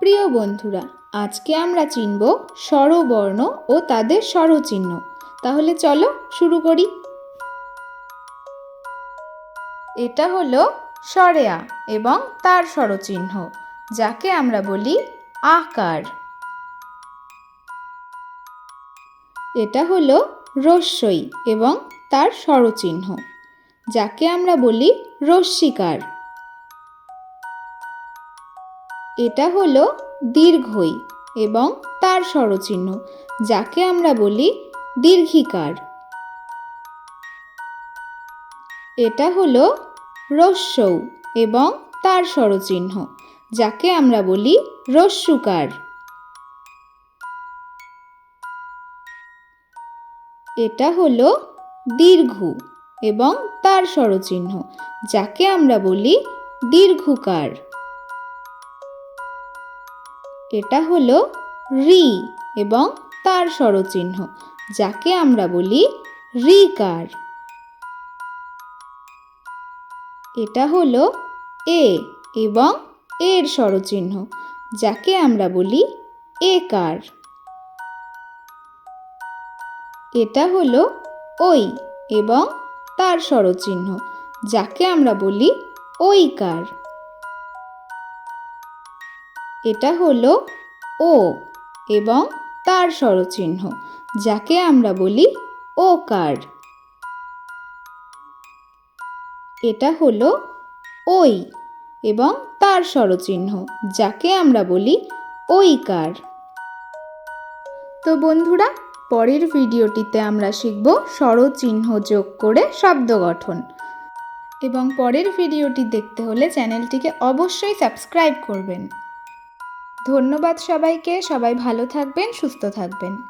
প্রিয় বন্ধুরা, আজকে আমরা চিনব স্বরবর্ণ ও তাদের স্বরচিহ্ন। তাহলে চলো শুরু করি। এটা হলো স্বরেয়া এবং তার স্বরচিহ্ন, যাকে আমরা বলি আকার। এটা হলো রস্যই এবং তার স্বরচিহ্ন, যাকে আমরা বলি রস্যিকার এটা হলো দীর্ঘই এবং তার স্বরচিহ্ন, যাকে আমরা বলি দীর্ঘিকার। এটা হলো রস্যৌ এবং তার স্বরচিহ্ন, যাকে আমরা বলি রস্যুকার। এটা হলো দীর্ঘ এবং তার স্বরচিহ্ন, যাকে আমরা বলি দীর্ঘকার। এটা হলো রি এবং তার স্বরচিহ্ন, যাকে আমরা বলি রিকার। এটা হলো এ এবং এর স্বরচিহ্ন, যাকে আমরা বলি একার। এটা হলো ওই এবং তার স্বরচিহ্ন, যাকে আমরা বলি ঐকার। এটা হলো ও এবং তার স্বরচিহ্ন, যাকে আমরা বলি ও ওকার। এটা হলো ওই এবং তার স্বরচিহ্ন, যাকে আমরা বলি ঐকার তো বন্ধুরা, পরের ভিডিওটিতে আমরা শিখব স্বরচিহ্ন যোগ করে শব্দ গঠন। এবং পরের ভিডিওটি দেখতে হলে চ্যানেলটিকে অবশ্যই সাবস্ক্রাইব করবেন। ধন্যবাদ সবাইকে। সবাই ভালো থাকবেন সুস্থ থাকবেন।